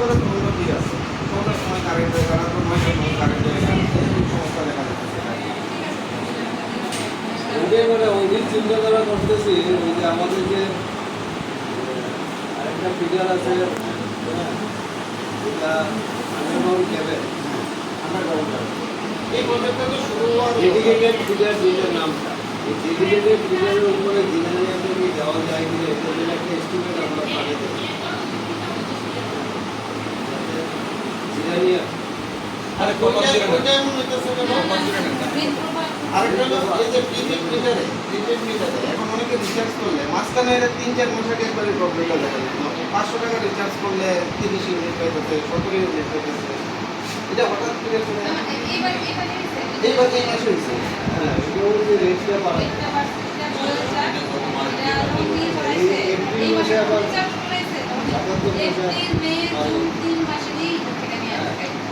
করে উন্নতি আছে। কোনোটার সময় কারেন্ট হয়ে গেল নয়টার সময় কারেন্ট হয়ে গেল এই সমস্যা দেখা যাচ্ছে মানে অধিক চিন্তাধারা করতেছি ওই যে আমাদের যে আরেকটা ফিগার আছে হ্যাঁ, যেটা আন্ডারগ্রাউন্ড ক্যাবেল এই প্রজেক্টটা তো শুরু হওয়ার ডেডিকেটেড ফিগার যেটার নামটা এই ডেডিকেটেড ফিগারের উপরে জিনারিয়াকে আরেকটা হলো এই যে প্রিপেড মিটারে প্রিপেড এখন অনেকে রিচার্জ করলে মাঝখানে তিন চার মাস আগে একবারে প্রবলেমটা দেখা যেত পাঁচশো টাকা রিচার্জ করলে তিরিশ ইউনিট পাইতেছে সতেরো ইউনিট এটা হঠাৎ করে এইবার এই মাসে হ্যাঁ এটা হচ্ছে রেটটা বাড়ায় পার